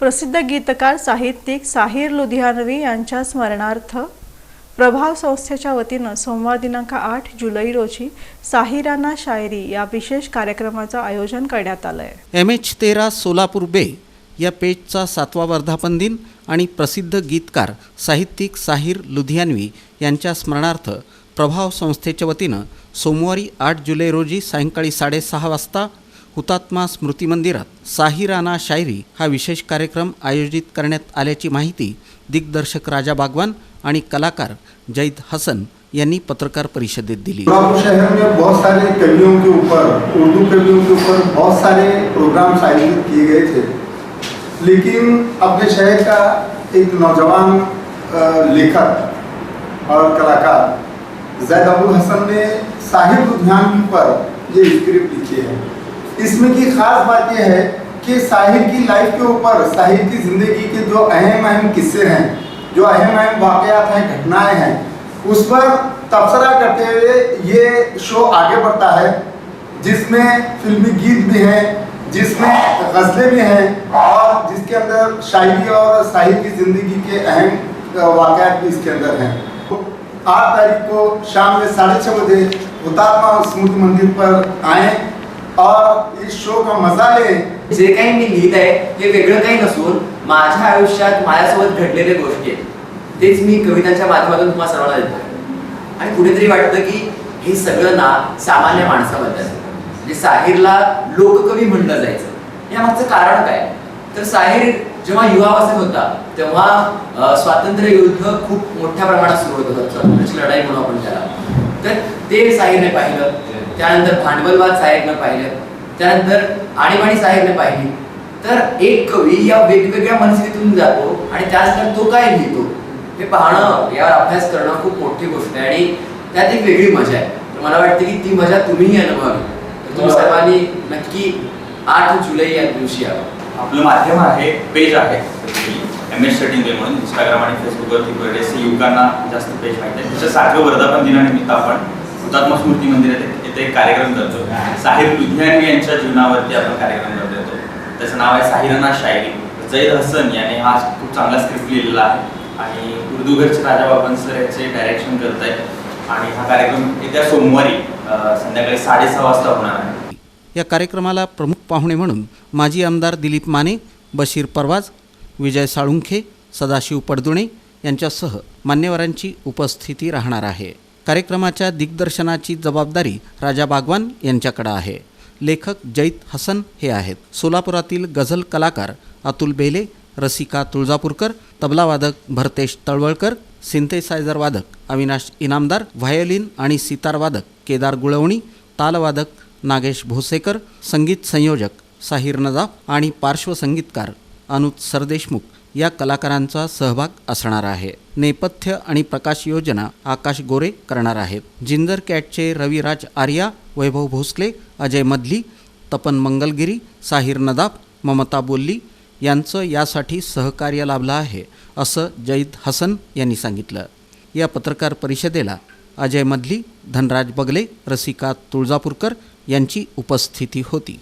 प्रसिद्ध गीतकार साहित्यिक साहिर लुधियानवी यांच्या स्मरणार्थ प्रभाव संस्थेच्या वतीनं सोमवार दिनांक आठ जुलै रोजी साहिराना शायरी या विशेष कार्यक्रमाचं आयोजन करण्यात आलं आहे एम एच तेरा सोलापूर बे या पेजचा सातवा वर्धापन दिन आणि प्रसिद्ध गीतकार साहित्यिक साहिर लुधियानवी यांच्या स्मरणार्थ प्रभाव संस्थेच्या वतीनं सोमवारी आठ जुलै रोजी सायंकाळी साडेसहा वाजता हुतात्मा स्मृती मंदिरात साहिराना शायरी हा विशेष कार्यक्रम आयोजित करण्यात आल्याची माहिती दिग्दर्शक राजा बागवान आणि कलाकार जैद हसन यांनी पत्रकार परिषदेत दिली. शहर में बहुत सारे कवियों के ऊपर उर्दू कवियों के ऊपर बहुत सारे प्रोग्राम्स आयोजित किए गए थे। लेकिन अपने शहर का एक नौजवान लेखक और कलाकार जैद अबुल हसन ने साहिब लुधियानवी पर ये स्क्रिप्ट लिखी है। इसमें की खास बात यह है कि साहिर की लाइफ के ऊपर, साहिर की ज़िंदगी के जो अहम अहम किस्से हैं, जो अहम अहम वाकयात हैं, घटनाएँ हैं, उस पर तबसरा करते हुए ये शो आगे बढ़ता है, जिसमें फिल्मी गीत भी हैं, जिसमें गज़लें भी हैं, और जिसके अंदर शायरी और साहिर की ज़िंदगी के अहम वाकयात भी इसके अंदर हैं। आठ तारीख को शाम में साढ़े छः बजे हुतात्मा स्मृति मंदिर पर आएँ। और इस शो का मज़ा ले। जे काही मी लिहित आहे ते वेगळं काही नसून माझ्या आयुष्यात माझ्यासोबत घडलेल्या गोष्टी आहेत. तेच मी कवितांच्या माध्यमातून तुम्हाला सर्वांना देतो. आणि कुठेतरी वाटतं की हे सगळं ना सामान्य माणसाबद्दल म्हणजे साहिरला लोककवी म्हणलं जायचं. यामागचं कारण काय? तर साहिर जेव्हा युवावस्थेत होता तेव्हा स्वातंत्र्य युद्ध खूप मोठ्या प्रमाणात सुरू होत होतं. लढाई म्हणून आपण त्याला. तर ते साहिरने पाहिलं. त्यानंतर भांडवलवाद साहेबनं पाहिलं त्यानंतर आणीबाणी साहेबने पाहिली. तर एक कवी या वेगवेगळ्या मनस्थितीतून जातो आणि त्यानंतर तो काय लिहितो? हे पाहणं यावर अभ्यास करणं खूप मोठी गोष्ट आहे आणि त्यात एक वेगळी मजा आहे. तर मला वाटतं की ती मजा तुम्हीही अनुभवावी. तुम्ही सर्वांनी नक्की आठ जुलै या दिवशी यावं आपलं माध्यम आहे पेज आहे. एम एस डे म्हणून इंस्टाग्राम आणि फेसबुकवरती बरेचसे युवकांना जास्त पेज माहिती आहे. त्याच्या सातव्या वर्धापन दिनानिमित्त आपण हुतात्मा स्मृती मंदिरात एक- तिथे एक कार्यक्रम करतो. साहिर लुधियानवी यांच्या जीवनावरती आपण कार्यक्रम करतो त्याचं नाव आहे साहिराना शायरी. जैद हसन याने हा खूप चांगला स्क्रिप्ट लिहिलेला आहे. आणि उर्दूघरचे राजा बाबन सर याचे डायरेक्शन करत आहेत आणि हा कार्यक्रम येत्या सोमवारी संध्याकाळी साडेसहा वाजता होणार आहे. या कार्यक्रमाला प्रमुख पाहुणे म्हणून माजी आमदार दिलीप माने बशीर परवाज विजय साळुंखे सदाशिव पडदुणे यांच्यासह मान्यवरांची उपस्थिती राहणार आहे. कार्यक्रमाच्या दिग्दर्शनाची जबाबदारी राजा बागवान यांच्याकडे आहे. लेखक जैत हसन हे आहेत. सोलापुरातील गझल कलाकार अतुल बेले रसिका तुळजापूरकर तबलावादक भरतेश तळवळकर सिंथेसायझर वादक अविनाश इनामदार व्हायोलिन आणि सितार वादक केदार गुळवणी तालवादक नागेश भोसेकर संगीत संयोजक साहिर नजाफ आणि पार्श्वसंगीतकार अनुज सरदेशमुख या कलाकारांचा सहभाग असणार आहे. नेपथ्य आणि प्रकाश योजना आकाश गोरे करणार आहेत. जिंदर कॅटचे रविराज आर्या वैभव भोसले अजय मधली तपन मंगलगिरी साहिर नदाब ममता बोल्ली यांचं यासाठी सहकार्य लाभलं आहे असं जैद हसन यांनी सांगितलं. या पत्रकार परिषदेला अजय मधली धनराज बगले रसिका तुळजापूरकर यांची उपस्थिती होती.